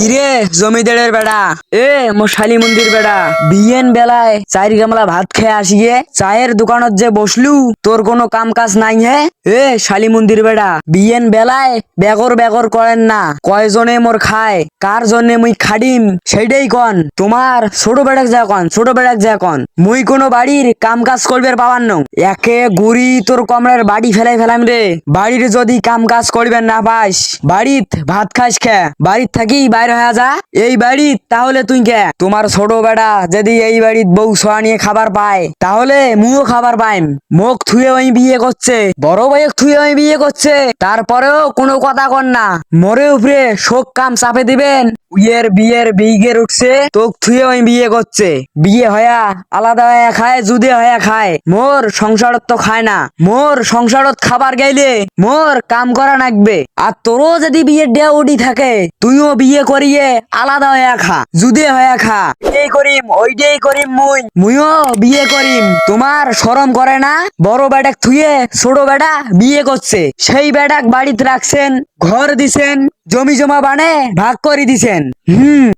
কিরে জমিদারের বেড়া? এ, মো শালি মন্দির বেড়া। বিয়েন বেলায় চায়ের গামলা ভাত খেয়ে আসিয়ে চায়ের দোকানত যে বসলু, তোর কোনো কাম কাজ নাই হে? এ, শালি মন্দির বেড়া বিয়েন বেলায় বেগর বেগর করেন না। কয়জনে মোর খায়, কার জন্য মুই খাডিম, সেইটাই কন। তোমার ছোট বেড়াক যা কন, ছোট বেড়াক যা কন। মুই কোনো বাড়ির কাম কাজ করবে পাবার নং একে গুড়ি তোর কমরের বাড়ি ফেলাই ফেলাম রে। বাড়ির যদি কাম কাজ করবেন না পাস, বাড়িত ভাত খাস খে। বাড়িত থাকি বাইরে হয়ে যা। এই বাড়ি তাহলে তুই কে? তোমার ছোট বেড়া যদি এই বাড়িত বউ সোয়া নিয়ে খাবার পায় তাহলে মুও খাবার পাইম। মুখ থুয়ে ওই বিয়ে করছে। বড় ভাই থুয়ে ওই বিয়ে করছে। তারপরেও কোনো কথা কর না। মরে উপরে শোক কাম চাপে দিবেন। উইয়ের বিয়ের বিগের উঠছে, তোক থুয়ে ওই বিয়ে করছে। বিয়ে হয়া আলাদা হয়ে খায় জুদে হয়ে খায়। মোর সংসারত তো খায় না। মোর সংসারত খাবার গাইলে মোর কাম করা লাগবে আর তোরও যদি বিয়ের দেয়া উঠি থাকে, তুইও বিয়ে করিয়ে আলাদা হয়ে খা জুদে হয়ে খা। এই করিম ওইটাই করিম মুই। মুইও বিয়ে করিম। তোমার শরম করে না? বড় বেটাক থুয়ে ছোট বেটা বিয়ে করছে। সেই বেটাক বাড়িতে রাখছেন ঘর দিছেন, জমি জমা বানে, ভাগ করে দিছেন। হুম।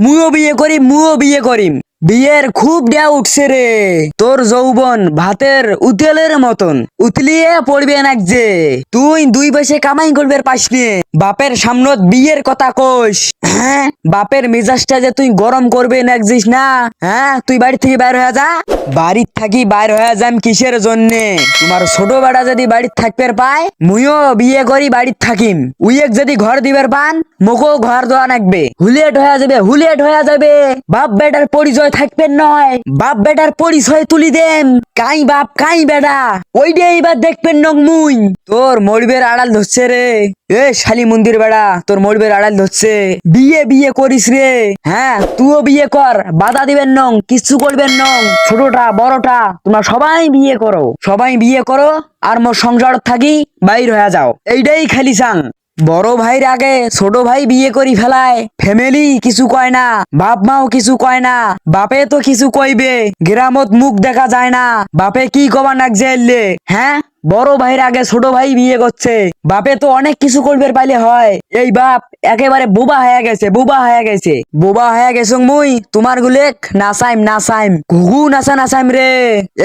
মুও বিয়ে করি মুও বিয়ে করিম। বিয়ের খুব ডে উঠছে রে। তোর যৌবন ভাতের উতেলের মতন। উতলিয়ে পড়বে এক যে। তুই দুই বসে কামাই করবে পাশ নিয়ে। বাপের সামনত বিয়ের কথা কোস হ্যাঁ? বাপের মেজাজটা যে তুই গরম করবে নাকছিস না? হ্যাঁ? তুই বাড়ি থেকে বাইর হয়ে যা। বাড়ির থাকি বাইর হয়ে যাম কিসের জন্যে? তোমার ছোট বেটা যদি বাড়ির থাকবে পায় মুইও বিয়ে করি বাড়ির থাকিম। উইয়েক যদি ঘর দিবার পান মোকো ঘর দেওয়া লাগবে হুলেট হয়ে যাবে হুলেট হয়ে যাবে। বাপ বেটার পরিচয় থাকবে নয়। বাপ বেটার পরিচয় তুলি দেন কাই বাপ কাই বেটা? ওইটা এবার দেখবেন নং মুই। তোর মরিবের আড়াল ধরছে রে। এ শালি মন্দির বেড়া, তোর মরিবের আড়াল ধরছে। বিয়ে বিয়ে করিস রে। হ্যাঁ তুইও বিয়ে কর, বাধা দিবেন নং কিছু করবেন নং। ছোটটা, বড়টা, তোমরা সবাই বিয়ে করো। সবাই বিয়ে করো, আর মোর সংসার থাকি, বাইর হয়ে যাও। এইটাই খালি চাং বড় ভাইয়ের আগে ছোট ভাই বিয়ে করি ফেলায় ফ্যামিলি কিছু কয় না, বাপ মাও কিছু কয় না, বাপে তো কিছু কইবে, গ্রামত মুখ দেখা যায় না, বাপে কি কবা নাক জেললে হ্যাঁ? বড় ভাইয়ের আগে ছোট ভাই বিয়ে করছে। বাপে তো অনেক কিছু করবে পাইলে হয়। এই বাপ একেবারে বোবা হয়ে গেছে, বোবা হয়ে গেছে। বোবা হয়ে গেছ মুই, তোমার গুলেক নাচাইম নাচাইম। ঘুঘু নাচা নাচাইম রে।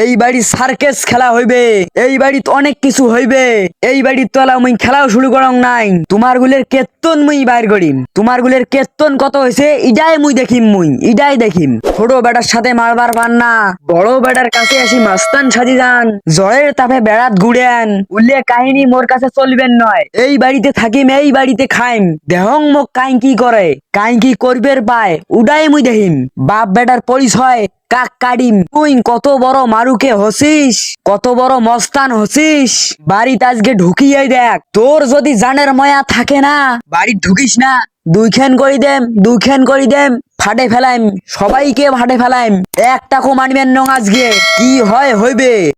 এই বাড়ি সার্কেস খেলা হইবে। এই বাড়িত অনেক কিছু হইবে। এই বাড়ির তলা মুই খেলাও শুরু করং নাই। তোমার গুলের কেতন মুই বাইর করিম। তোমার গুলের কেতন কত হয়েছে ইডাই মুই দেখিম মুই, ইডাই দেখিম। ছোট বেটার সাথে মারবার পান না। বড় বেটার কাছে আসি মাস্তান সাজি যান জয়ের তাপে বেড়াত ঘুরেন। উল্লে কাহিনী মোর কাছে চলবেন নয়। এই বাড়িতে থাকিম, এই বাড়িতে খাইম। দেহং মোক কাই কি করে? কাই কি করবের পায়? উডাই মুই দেখিম বাপ বেটার পরিচয় কাক কাডিম। তুই কত বড় মারুকে হসিস, কত বড় মস্তান হসিস। বাড়িতে আজকে ঢুকিয়ে দেখ। তোর যদি জানের ময়া থাকে না বাড়ি ঢুকিস না। দুইখান করি দেম, দুইখান করি দেম, ফাটে ফেলাইম। সবাইকে ফাটে ফেলাইম। একটা কো মানবেন নং আজকে। কি হয় হইবে?